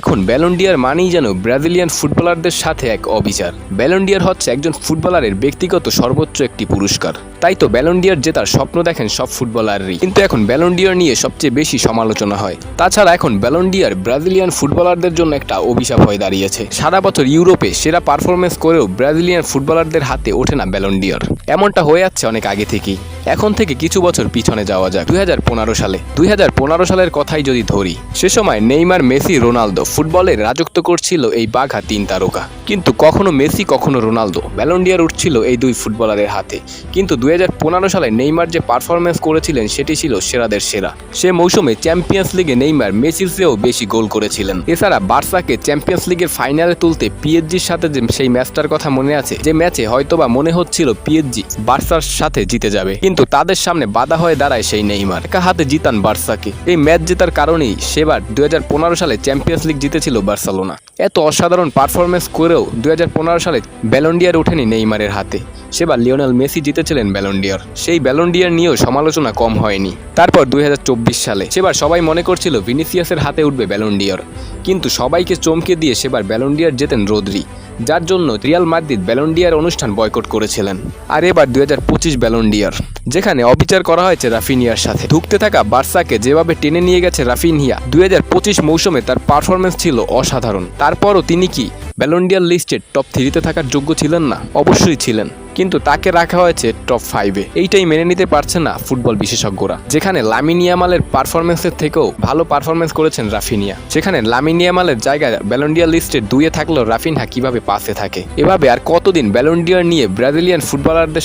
এখন ব্যালন্ডিয়ার মানেই যেন ব্রাজিলিয়ান ফুটবলারদের সাথে এক অবিচার। ব্যালন্ডিয়ার হচ্ছে একজন ফুটবলারের ব্যক্তিগত সর্বোচ্চ একটি পুরস্কার। তাই তো ব্যালন্ডিয়ার জেতার স্বপ্ন দেখেন সব ফুটবলারই কিন্তু এখন ব্যালন্ডিয়ার নিয়ে সবচেয়ে বেশি সমালোচনা হয়। তাছাড়া এখন ব্যালন্ডিয়ার ব্রাজিলিয়ান ফুটবলারদের জন্য একটা অভিশাপ হয়ে দাঁড়িয়েছে। সারা বছর ইউরোপে সেরা পারফরমেন্স করেও ব্রাজিলিয়ান ফুটবলারদের হাতে ওঠে না ব্যালন্ডিয়ার এমনটা হয়ে যাচ্ছে অনেক আগে থেকেই। এখন থেকে কিছু বছর পিছনে যাওয়া যাক। দুই হাজার পনেরো সালে। দুই হাজার পনেরো সালের কথাই যদি ধরি, সে সময় নেইমার, মেসি, রোনালদো। ফুটবলে রাজত্ব করছিল এই বাঘা তিন তারকা। কিন্তু কখনো মেসি, কখনো রোনালদো। ব্যালন্ডিয়ার উঠছিল এই দুই ফুটবলারের হাতে। কিন্তু দুই হাজার পনেরো সালে নেইমার যে পারফরমেন্স করেছিলেন, সেটি ছিল সেরাদের সেরা। সে মৌসুমে চ্যাম্পিয়ন্স লিগে নেইমার মেসির চেয়েও বেশি গোল করেছিলেন। এছাড়া বার্সাকে চ্যাম্পিয়ন্স লিগের ফাইনালে তুলতে পিএসজির সাথে যে সেই ম্যাচটার কথা মনে আছে, যে ম্যাচে হয়তোবা মনে হচ্ছিল পিএসজি বার্সার সাথে জিতে যাবে। কিন্তু তাদের সামনে বাধা হয়ে দাঁড়ায় সেই নেইমার। একা হাতে জিতান বার্সাকে। এই ম্যাচ জেতার কারণেই সেবার দুই হাজার পনেরো সালে চ্যাম্পিয়ন্স লিগ জিতেছিল বার্সেলোনা। এত অসাধারণ পারফরমেন্স করেও দুই হাজার পনেরো সালে ব্যালন্ডিয়ার ওঠেনি নেইমারের হাতে। সেবার লিওনেল মেসি জিতেছিলেন ব্যালন্ডিয়ার সেই ব্যালন্ডিয়ার নিয়েও সমালোচনা কম হয়নি। তারপর দুই হাজার চব্বিশ সালে সেবার সবাই মনে করছিল ভিনিসিয়াসের হাতে উঠবে ব্যালন্ডিয়ার কিন্তু সবাইকে চমকে দিয়ে সেবার ব্যালন্ডিয়ার জেতেন রোদ্রি। যার জন্য রিয়াল মাদ্রিদ ব্যালন্ডিয়ার অনুষ্ঠান বয়কট করেছিলেন। আর এবার দুই হাজার পঁচিশ ব্যালন্ডিয়ার যেখানে অবিচার করা হয়েছে রাফিনিয়ার সাথে। ধুকতে থাকা বার্সাকে যেভাবে টেনে নিয়ে গেছে রাফিনিয়া, দুই হাজার পঁচিশ মৌসুমে তার পারফরমেন্স ছিল অসাধারণ। তারপরও তিনি কি ব্যালন্ডিয়ার লিস্টের টপ থ্রিতে থাকার যোগ্য ছিলেন না? অবশ্যই ছিলেন। কিন্তু তাকে রাখা হয়েছে টপ ফাইভে এইটাই মেনে নিতে পারছে না ফুটবল বিশেষজ্ঞরা, যেখানে লামিনিয়ামালের পারফরমেন্সের থেকেও ভালো পারফরমেন্স করেছেন রাফিনিয়া। সেখানে লামিনিয়ামালের জায়গায় ব্যালন্ডিয়ার লিস্টে দুয়ে থাকলেও রাফিনহা কীভাবে পাশে থাকে। এভাবে আর কতদিন ব্যালন্ডিয়ার নিয়ে ব্রাজিলিয়ান ফুটবলারদের